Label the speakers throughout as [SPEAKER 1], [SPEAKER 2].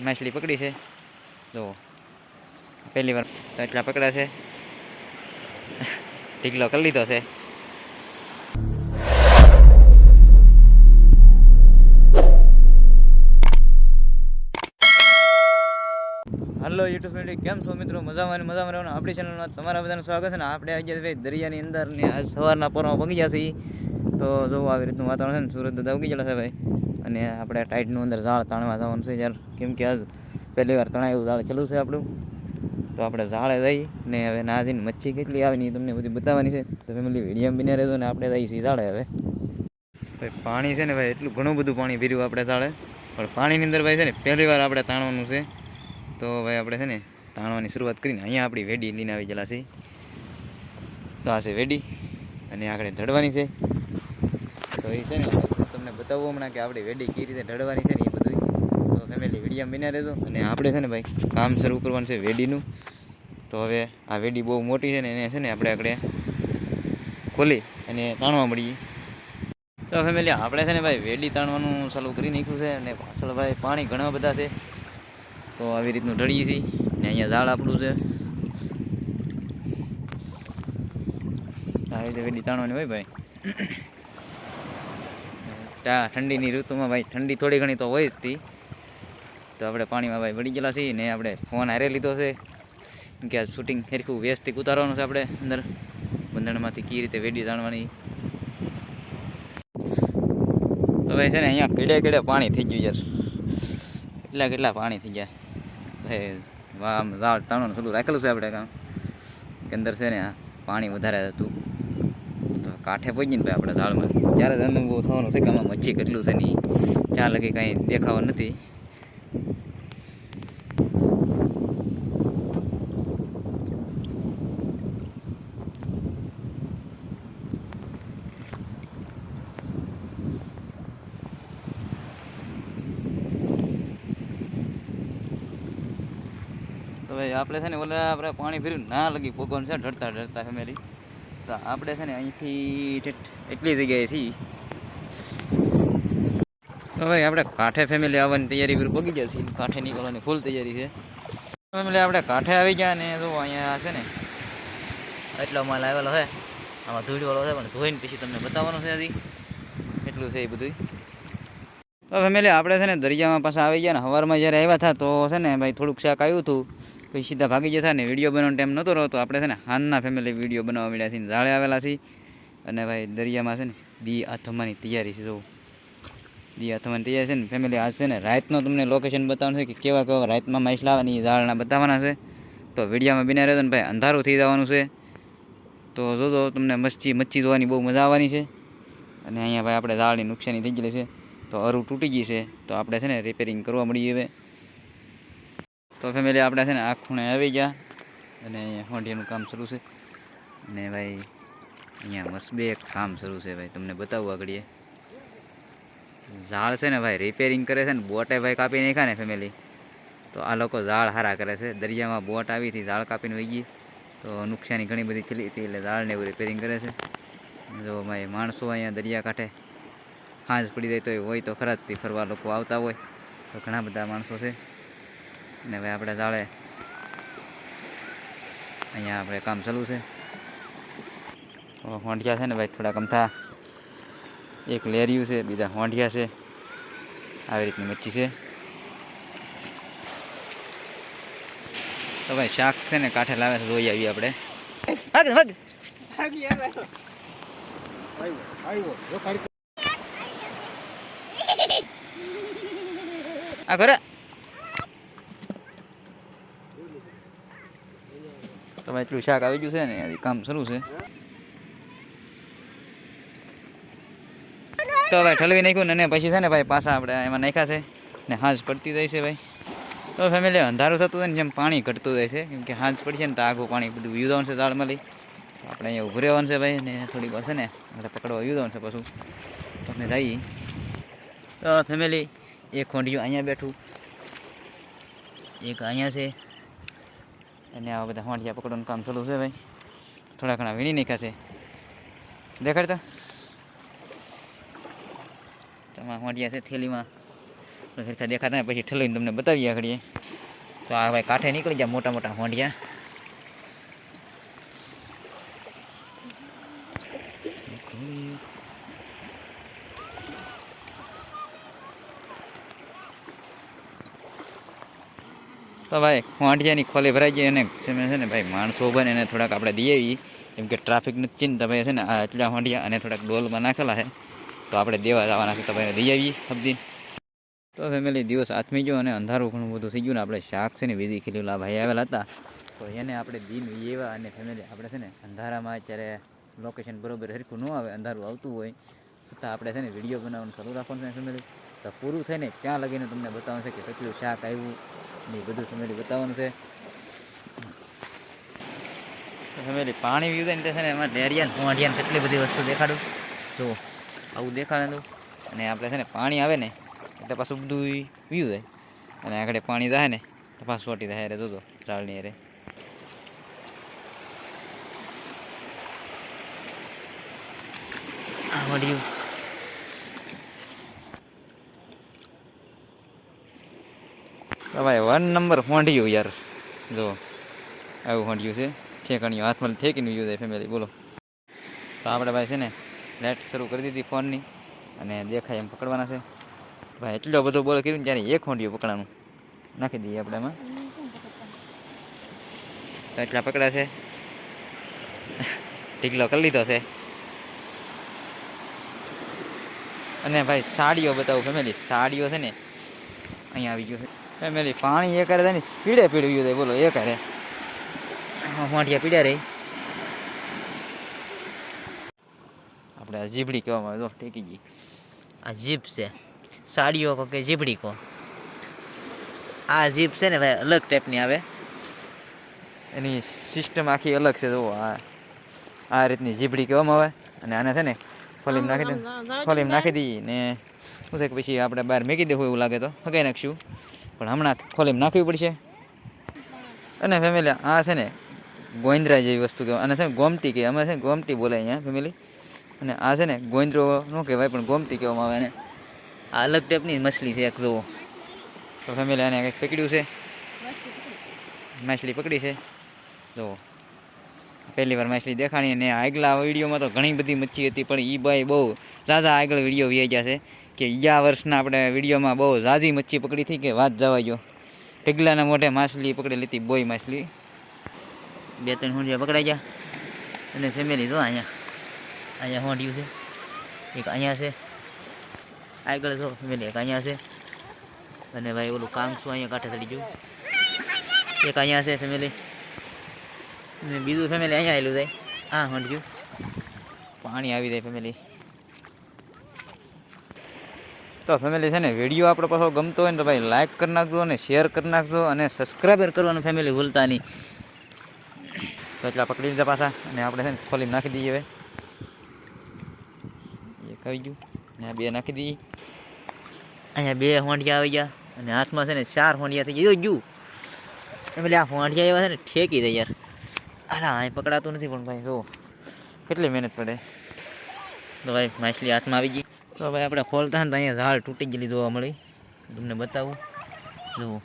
[SPEAKER 1] માછલી પકડી છે. જો પહેલી વાર એટલા પકડ્યા છે. ઢીકલો કરી લીધો છે. હલો યુટ્યુબ ફેમિલી કેમ છો મિત્રો? મજામાં અને મજામાં રહેવાનું? આપણી ચેનલમાં તમારા બધાનું સ્વાગત છે ને આપણે આવી ગયા ભાઈ દરિયાની અંદર ને આજ સવારના પોરમાં પગી ઈ. તો જોવું આવી રીતનું વાતાવરણ છે ને. સુરત દાદા ઉગી ગયેલા છે ભાઈ. અને આપણે ટાઈટનું અંદર ઝાડ તાણવા જવાનું છે યાર કેમ કે આજ પહેલી વાર તણાયું ઝાડ ચાલુ છે આપણું. તો આપણે ઝાડે જઈ ને હવે ના મચ્છી કેટલી આવે ને ઈ તમને બધી બતાવવાની છે. તો ફેમિલી વીડિયો બને રહેજો ને આપણે જઈએ છીએ ઝાડે હવે. ભાઈ, પાણી છે ને ભાઈ, એટલું ઘણું બધું પાણી ભર્યું આપણે ઝાડે. પણ પાણીની અંદર ભાઈ છે ને પહેલી વાર આપણે તાણવાનું છે. તો ભાઈ આપણે છે ને તાણવાની શરૂઆત કરીને અહીંયા આપણી વેડી લઈને આવી ગયેલા છીએ. તો આ છે વેડી અને આગળ ધડવાની છે. તો એ છે ને તમને બતાવવું હમણાં કે આપણે વેડી કઈ રીતે ઢળવાની છે ને એ બધું તો ફેમિલી વીડિયો બન્યા રહેજો. અને આપણે છે ને ભાઈ, કામ શરૂ કરવાનું છે વેડીનું. તો હવે આ વેડી બહુ મોટી છે ને એને છે ને આપણે આગળ ખોલી અને તાણવા મળીએ. તો ફેમિલી આપણે છે ને ભાઈ વેડી તાણવાનું ચાલુ કરી નાખ્યું છે અને પાછળ ભાઈ પાણી ઘણા બધા છે. તો આવી રીતનું ઢળીએ છીએ. ને અહીંયા ઝાડ આપણું છે. આવી રીતે વેડી તાણવાની હોય ભાઈ. ઠંડીની ઋતુમાં ભાઈ, ઠંડી થોડી ઘણી તો હોય જ હતી તો આપણે પાણીમાં ભાઈ વળી ગયેલા છીએ ને આપણે ફોન હારે લીધો છે. કે આ શૂટિંગ હેરખું વ્યસ્તિક ઉતારવાનું છે આપણે અંદર. બંધણમાંથી કઈ રીતે વેડી જાણવાની. તો ભાઈ છે ને અહીંયા કેડે કેડે પાણી થઈ ગયું યાર. કેટલા કેટલા પાણી થઈ ગયા. ભાઈ વાહ ઝાડ તાણવાનું થોડું રાખેલું છે આપણે કામ. કે અંદર છે ને પાણી વધારે હતું. કાંઠે પહોંચીને ભાઈ આપણે ઝાડમાંથી. ત્યારે જ અનુભવ થવાનો છે કે આમાં મચ્છી કેટલું છે નહીં ત્યાં લગી કાંઈ દેખાવા નથી. તો ભાઈ આપણે છે ને ઓલા આપણે પાણી ફેર્યું ના લગી પોગવાનું છે ઢળતા ઢળતા ફેમિલી તો આપણે છે ને અહીંથી એટલી જગ્યાએ છીએ. તો ભાઈ આપણે કાંઠે ફેમિલી આવવાની તૈયારી પર પગી ગયા છીએ કાંઠે નીકળવાની ફૂલ તૈયારી છે. ફેમિલી આપણે કાંઠે આવી ગયા ને જો અહીંયા છે ને એટલો માલ આવેલો છે. આમાં ધૂળવાળો છે, પણ ધોઈને પછી તમને બતાવવાનું છે હજી. એટલું છે એ બધું તો ફેમિલી આપણે છે ને દરિયામાં પાછા આવી ગયા ને સવારમાં જ્યારે આવ્યા હતા તો છે ને ભાઈ થોડુંક શાક આવ્યું હતું. પછી સીધા ભાગી જતા ને વીડિયો બનાવવાનો ટાઈમ નહોતો રહેતો. આપણે છે ને હાનના ફેમિલી વીડિયો બનાવવા મળ્યા છીએ ઝાડે આવેલા છીએ અને ભાઈ દરિયામાં છે ને દી આથમવાની તૈયારી છે જો દી આથમવાની તૈયારી છે ને ફેમિલી આજ છે ને રાતનો તમને લોકેશન બતાવવાનું છે કે કેવા કેવા રાતમાં માઇસ લાવવાની ઝાડના બતાવવાના છે. તો વિડીયામાં બિના રહેતો ને ભાઈ અંધારું થઈ જવાનું છે. તો જોજો તમને મચ્છી મચ્છી જોવાની બહુ મજા આવવાની છે. અને અહીંયા ભાઈ આપણે ઝાડની નુકસાની થઈ ગયેલી છે. તો અરું તૂટી ગઈ છે. તો આપણે છે ને રિપેરિંગ કરવા મળીએ હવે. તો ફેમિલી આપણે છે ને આ ખૂણે આવી ગયા અને અહીંયા હોંડિયાનું કામ શરૂ છે. અને ભાઈ, અહીંયા મસબે એક કામ શરૂ છે ભાઈ, તમને બતાવું આગળીએ ઝાડ છે ને ભાઈ રિપેરિંગ કરે છે ને, બોટે ભાઈ કાપી નાખ્યા ને ફેમિલી તો આ લોકો ઝાડ હારા કરે છે. દરિયામાં બોટ આવી હતી, ઝાડ કાપીને વહી ગઈ. તો નુકસાની ઘણી બધી થયેલી હતી એટલે ઝાડને એવું રિપેરિંગ કરે છે. જો ભાઈ, માણસો અહીંયા દરિયા કાંઠે હાંજ પડી જાય તો હોય તો ખરા જ ફરવા લોકો આવતા હોય. તો ઘણા બધા માણસો છે. અને હવે આપણે તાળે અહીંયા આપણે કામ ચાલુ છે. હોંઢિયા છે ને ભાઈ થોડાક અમથા એક લેરિયું છે બીજા હોંઢિયા છે. આવી રીતની મચ્છી છે. તો ભાઈ શાક છે ને કાંઠે લાવે છે જોઈ આવીએ આપણે. ભાગ ભાગ. આ ઘરે. તમે એટલું શાક આવી ગયું છે ને હજી કામ શરૂ છે. તો ભાઈ ઠલવી નાખ્યું ને પછી છે ને ભાઈ પાછા આપણે એમાં નાખ્યા છે. ને હાંજ પડતી જાય છે ભાઈ. તો ફેમિલી અંધારું થતું હોય ને, જેમ પાણી ઘટતું જાય છે. કેમ કે હાંજ પડશે ને, તો આગું પાણી બધું યુઝવાનું છે દાળ મળી. આપણે અહીંયા ઉભું રહેવાનું છે ભાઈ, ને થોડીક વાર છે ને, આપણે પકડવા યુઝવાનું છે પાછું. અમે જઈએ. તો ફેમિલી એક ખોંડિયું અહીંયા બેઠું. એક અહીંયા છે. અને આવા બધા હોંઠિયા પકડવાનું કામ ચાલુ છે ભાઈ. થોડા ઘણા વીણી નાખ્યા છે. દેખાડતા? તમારા હોંઠિયા છે થેલીમાં. સરખા દેખાતા પછી ઠલવીને તમને બતાવીએ આગળ તો આ ભાઈ કાંઠે નીકળી જાય મોટા મોટા હોંડિયા તો ભાઈ હોંડિયાની ખોલી ભરાઈ જાય અને છે ને ભાઈ, માણસો બને એને થોડાક આપણે દઈએ એમ કે ટ્રાફિકની ચિંતા ભાઈ છે ને આ એટલા હોંડિયા અને થોડાક ડોલમાં નાખેલા છે. તો આપણે દેવા જવાના છે તો ભાઈ દઈ આવીએ સબ્જી. તો ફેમિલી દિવસ આથમી ગયો અને અંધારું ઘણું બધું થઈ ગયું ને આપણે શાક છે ને વીજી ખીલેલા ભાઈ આવેલા હતા. તો એને આપણે દિન એવા અને ફેમિલી આપણે છે ને અંધારામાં અત્યારે લોકેશન બરોબર હરખું ન આવે, અંધારું આવતું હોય. છતાં આપણે છે ને વીડિયો બનાવવાનું શરૂ રાખવાનું છે ફેમિલી તો પૂરું થઈને ત્યાં લગીને તમને બતાવવાનું છે કે કેટલું શાક આવ્યું ને બધું ફેમિલી બતાવવાનું છે. ફેમિલી પાણી પીવું થાય ને છે ને એમાં ડેરિયા પોંડિયા કેટલી બધી વસ્તુ દેખાડું. જો આવું દેખાડે અને આપણે છે ને પાણી આવે ને, એટલે પાછું બધું પીવું જાય અને આગળ પાણી થાય ને, તો પાછું સોટી થાય. અરે જોતો ચાળની અરે. વળ્યું. ભાઈ વન નંબર હોંડિયું યાર. જો આવું હોંડિયું છે. ઠેકણીયું, હાથમાં ઠેકીને યુઝ થાય ફેમિલી બોલો. તો આપણે ભાઈ છે ને લાઇટ શરૂ કરી દીધી ફોનની અને દેખાય એમ પકડવાના છે. ભાઈ, એટલો બધો બોલ કર્યું ત્યારે એક હોંડિયું પકડવાનું નાખી દઈએ આપણે એમાં એટલા પકડા છે. ઢીકલો કરી લીધો છે. અને ભાઈ, સાડીઓ બતાવું ફેમિલી સાડીઓ છે ને, અહીંયા આવી ગયું છે. ફેમિલી પાણી એ કરે ને સ્પીડે પીડવ્યું બોલો એ કરે માઠિયા પીડ્યા રહી આપણે આ જીબડી કહેવામાં આવે તો ટેકી ગઈ. આ જીપ છે. સાડીઓ કહો કે જીબડી કહો આ જીપ છે ને ભાઈ અલગ ટાઈપની આવે. એની સિસ્ટમ આખી અલગ છે જુઓ આ આ રીતની જીબડી કહેવામાં આવે. અને આને છે ને ફલીમ નાખી દે ફલીમ નાખી દઈએ ને શું છે કે પછી આપણે બહાર મેકી દેવું એવું લાગે તો હગાઈ નાખશું. પણ હમણાં ખોલીમ નાખવી પડશે. અને ફેમિલી આ છે ને ગોંદરા જેવી વસ્તુ કહેવાય. અને છે ને ગોમતી કહેવાય. અમે છે ને ગોમટી બોલાય અહીંયા ફેમિલી અને આ છે ને ગોંદરો ન કહેવાય, પણ ગોમતી કહેવામાં આવે એને. આ અલગ ટાઈપની મછલી છે એક, જુઓ. તો ફેમિલી આને કંઈક પકડ્યું છે. માછલી પકડી છે. જુઓ. પહેલી વાર માછલી દેખાણી. અને આગલા વિડીયોમાં તો ઘણી બધી મચ્છી હતી, પણ એ ભાઈ બહુ ઝાઝા આગળ વીડિયો વ્યાજ્યા છે. કે ગયા વર્ષના આપણે વિડીયોમાં બહુ ઝાઝી મચ્છી પકડી હતી કે વાત જવા ગયો ઢગલાના મોઢે માછલી પકડી લીધી બોય માછલી. બે ત્રણ હોંડિયા પકડાઈ ગયા. અને ફેમિલી જો અહીંયા. અહીંયા હોંડિયું છે. એક અહીંયા છે. આગળ જો ફેમિલી એક અહીંયા છે. અને ભાઈ ઓલું કામ શું અહીંયા કાંઠે ચડી ગયું? એક અહીંયા છે ફેમિલી અને બીજું ફેમિલી અહીંયા આવેલું જાય હા, હોંડિયું. પાણી આવી જાય ફેમિલી તો ફેમિલી છે ને વીડિયો આપણો પાછો ગમતો હોય ને તો ભાઈ લાઇક કરી નાખજો અને શેર કરી નાખજો અને સબસ્ક્રાઈબર કરવાનું ફેમિલી ભૂલતા નહીં. તો એટલા પકડી લીધા પાછા અને આપણે છે ને ખોલી નાખી દઈએ હવે. એક આવી ગયું, ને આ બે નાખી દઈએ. અહીંયા બે હોંડિયા આવી ગયા અને હાથમાં છે ને ચાર હોંડિયા થઈ ગયા. ગયું એટલે આ હોંડિયા એવા છે ને ઠેકી દે યાર. અલા અહીં પકડાતું નથી પણ ભાઈ જો કેટલી મહેનત પડે. તો ભાઈ, માછલી હાથમાં આવી ગઈ. તો ભાઈ આપણે ખોલતા ને તો અહીંયા ઝાડ તૂટી ગયેલી જોવા મળી. તમને બતાવું. જુઓ.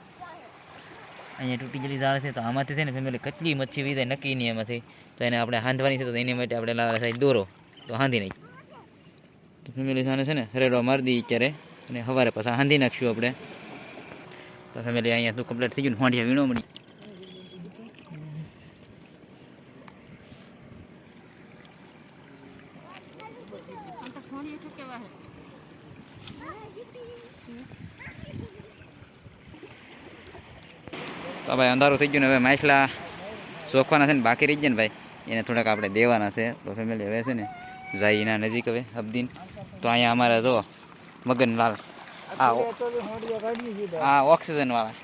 [SPEAKER 1] અહીંયા તૂટી ગયેલી ઝાડ છે તો આમાંથી છે ને ફેમિલી કચલી મચ્છી વી જાય નક્કી નહીં એમાંથી. તો એને આપણે હાંધવાની છે તો એની માટે આપણે લાવે સાહેબ દોરો. તો હાંધી નહીં તો ફેમિલી સાને છે ને હરેડો મારી દઈએ અત્યારે અને સવારે પાછા હાંધી નાખશું આપણે. તો ફેમિલી અહીંયા તું કમ્પ્લીટ થઈ ગયું હોંઢિયા વીણો મળી. તો ભાઈ અંધારું થઈ ગયું ને હવે માછલા શોખવાના છે ને બાકી રહી ગયા ને ભાઈ. એને થોડાક આપણે દેવાના છે. તો ફેમિલી હવે છે ને જાય એના નજીક હવે અબદીન તો અહીંયા અમારે જો મગનલાલ ઓ- ઓક્સિજન વાળા.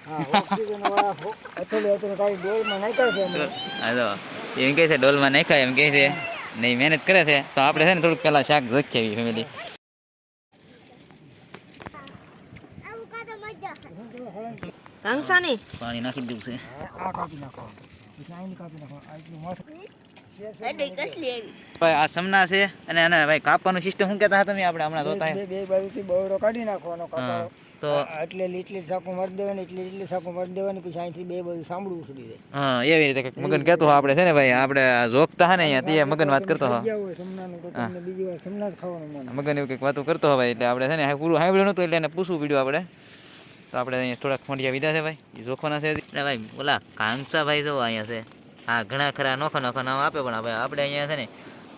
[SPEAKER 1] હા એમ કહે છે ડોલમાં નાખાય એમ કહે છે નહીં મહેનત કરે છે. તો આપણે છે ને થોડુંક પહેલાં શાક જોખીએ ફેમિલી
[SPEAKER 2] કંસાની
[SPEAKER 1] પાણી નાખી દઉં છે.
[SPEAKER 2] એડી કસલી આવી.
[SPEAKER 1] ભાઈ આ સમના છે અને આને ભાઈ કાપવાનું સિસ્ટમ શું કહેતા હતા તમે આપણે હમણાં જોતા
[SPEAKER 3] બે બે બાજુથી બવડો કાઢી નાખવાનો કપાળો
[SPEAKER 1] તો
[SPEAKER 2] એટલે એટલી સાકુ મારી દેવાની એટલી એટલી સાકુ મારી દેવાની પછી અહીંથી બે બધું સાંભળવું
[SPEAKER 1] હા એવી રીતે મગન કહેતો આપણે છે ને ભાઈ આપણે જોખતા હા ને અહીંયા તે મગન વાત કરતો
[SPEAKER 2] બીજી વાર સમના જ ખાવાનું
[SPEAKER 1] મગન એવું કંઈક વાતો કરતો હોય એટલે આપણે છે ને પૂરું સાંભળ્યું નતું એટલે એને પૂછવું પડ્યું આપણે. તો આપણે અહીંયા થોડાક ખોંડિયા વિધા છે ભાઈ. એ જોખવાના છે એટલે ભાઈ ઓલા કાંગસા ભાઈ જો અહીંયા છે. હા ઘણા ખરા નોખા નોખા નામ આપે પણ હવે આપણે અહીંયા છે ને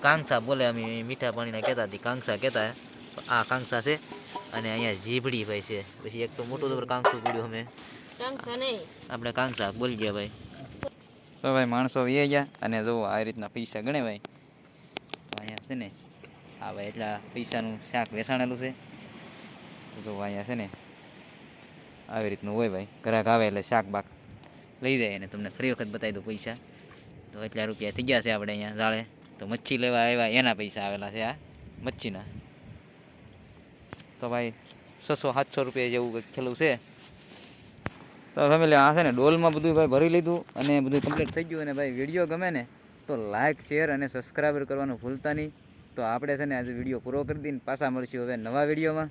[SPEAKER 1] કાંગસા બોલે અમે મીઠા પાણીના કહેતા હતી કાંગસા કહેતા. આ કાંગસા છે અને અહીંયા જીભડી ભાઈ છે. પછી એક તો મોટું તો કાંગસું પડ્યું અમે. આપણે કાંગસા બોલી ગયા ભાઈ. તો ભાઈ માણસો વી ગયા અને જો આ રીતના પૈસા ગણે ભાઈ. અહીંયા છે ને હા ભાઈ એટલા પૈસાનું શાક વેચાણેલું છે. તો જો અહીંયા છે ને આવી રીતનું હોય ભાઈ. ગ્રાહક આવે એટલે શાક બાક લઈ જાય અને તમને ફરી વખત બતાવી દઉં પૈસા. તો એટલા રૂપિયા થઈ ગયા છે આપણે અહીંયા જાળે તો મચ્છી લેવા આવ્યા, એના પૈસા આવેલા છે આ મચ્છીના. તો ભાઈ, છસો સાતસો રૂપિયા જેવું કંઈક ખેલું છે. તો ફેમિલી આ છે ને ડોલમાં બધું ભાઈ ભરી લીધું અને બધું કમ્પ્લીટ થઈ ગયું. અને ભાઈ વીડિયો ગમે ને તો લાઇક શેર અને સબસ્ક્રાઈબર કરવાનું ભૂલતા નહીં. તો આપણે છે ને આજે વીડિયો પૂરો કરી દઈને પાછા મળશું હવે નવા વિડીયોમાં